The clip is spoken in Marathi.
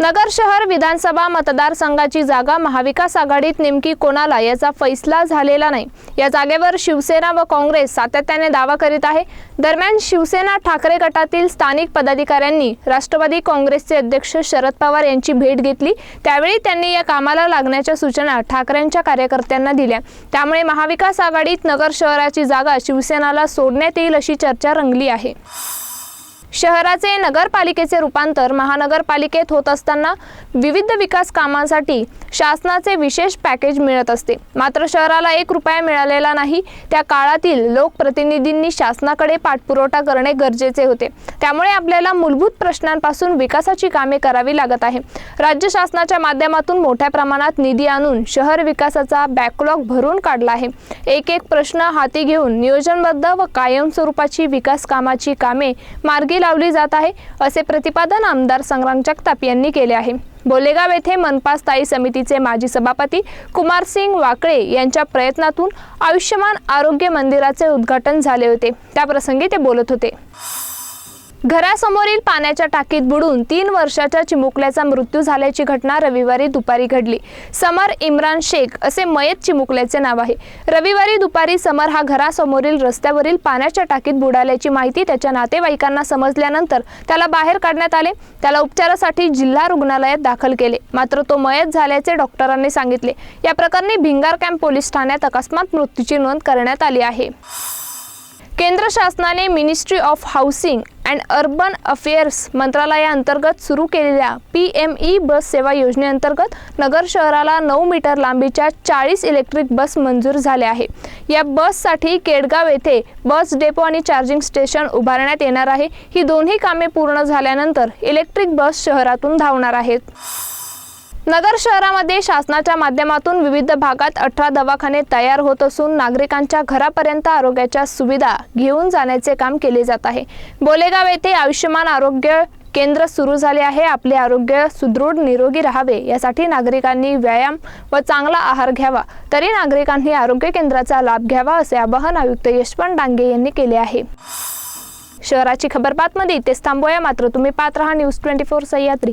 नगर शहर विधानसभा मतदारसंघाची जागा महाविकास आघाडीत नेमकी कोणाला याचा फैसला झालेला नाही. या जागेवर शिवसेना व काँग्रेस सातत्याने दावा करीत आहे. दरम्यान शिवसेना ठाकरे गटातील स्थानिक पदाधिकाऱ्यांनी राष्ट्रवादी काँग्रेसचे अध्यक्ष शरद पवार यांची भेट घेतली. त्यावेळी त्यांनी या कामाला लागण्याच्या सूचना ठाकरेंच्या कार्यकर्त्यांना दिल्या. त्यामुळे महाविकास आघाडीत नगर शहराची जागा शिवसेनाला सोडण्यात येईल अशी चर्चा रंगली आहे. शहराचे नगरपालिकेचे रूपांतर महानगरपालिकेत होत असताना विविध विकास कामांसाठी शासनाचे विशेष पॅकेज मिळत असते. मात्र शहराला एक रुपया मिळालेला नाही. त्या काळातील लोकप्रतिनिधींनी शासनाकडे पाठपुरवठा करणे गरजेचे होते. त्यामुळे आपल्याला मूलभूत प्रश्नांपासून विकासाची कामे करावी लागत आहे. राज्य शासनाच्या माध्यमातून मोठ्या प्रमाणात निधी आणून शहर विकासाचा बॅकलॉग भरून काढला आहे. एक एक प्रश्न हाती घेऊन नियोजनबद्ध व कायमस्वरूपाची विकास कामाची कामे मार्गी लावली जात आहे असे प्रतिपादन आमदार संग्राम जगताप यांनी केले आहे. बोलेगाव येथे मनपा स्थायी समितीचे माजी सभापती कुमारसिंग वाकळे यांच्या प्रयत्नातून आयुष्यमान आरोग्य मंदिराचे उद्घाटन झाले होते. त्याप्रसंगी ते बोलत होते. घरासमोरील पाण्याच्या टाकीत बुडून तीन वर्षाच्या चिमुकल्याचा मृत्यू झाल्याची घटना रविवारी दुपारी घडली. समर इम्रान शेख असे मयत चिमुकल्याचे नाव आहे. रविवारी दुपारी समर हा घरासमोरील रस्त्यावरील पाण्याच्या टाकीत बुडाल्याची माहिती त्याच्या नातेवाईकांना समजल्यानंतर त्याला बाहेर काढण्यात आले. त्याला उपचारासाठी जिल्हा रुग्णालयात दाखल केले. मात्र तो मयत झाल्याचे डॉक्टरांनी सांगितले. या प्रकरणी भिंगार कॅम्प पोलीस ठाण्यात अकस्मात मृत्यूची नोंद करण्यात आली आहे. केंद्र शासनाने ministry of housing and urban affairs मंत्रालयाअंतर्गत सुरू केलेल्या पी एम ई बस सेवा योजनेअंतर्गत नगर शहराला नऊ मीटर लांबीच्या चाळीस इलेक्ट्रिक बस मंजूर झाल्या आहे. या बससाठी केडगाव येथे बस डेपो आणि चार्जिंग स्टेशन उभारण्यात येणार आहे. ही दोन्ही कामे पूर्ण झाल्यानंतर इलेक्ट्रिक बस शहरातून धावणार आहेत. नगर शहरामध्ये शासनाच्या माध्यमातून विविध भागात अठरा दवाखाने तयार होत असून नागरिकांच्या घरापर्यंत आरोग्याच्या सुविधा घेऊन जाण्याचे काम केले जात आहे. बोलेगाव येथे आयुष्यमान आरोग्य केंद्र सुरू झाले आहे. आपले आरोग्य सुदृढ निरोगी राहावे यासाठी नागरिकांनी व्यायाम व चांगला आहार घ्यावा तरी नागरिकांनी आरोग्य केंद्राचा लाभ घ्यावा असे आवाहन आयुक्त यशवंत डांगे यांनी केले आहे. शहराची खबर बातमध्ये इथेच थांबूया. मात्र तुम्ही पात्र हा न्यूज ट्वेंटी फोर सह्याद्री.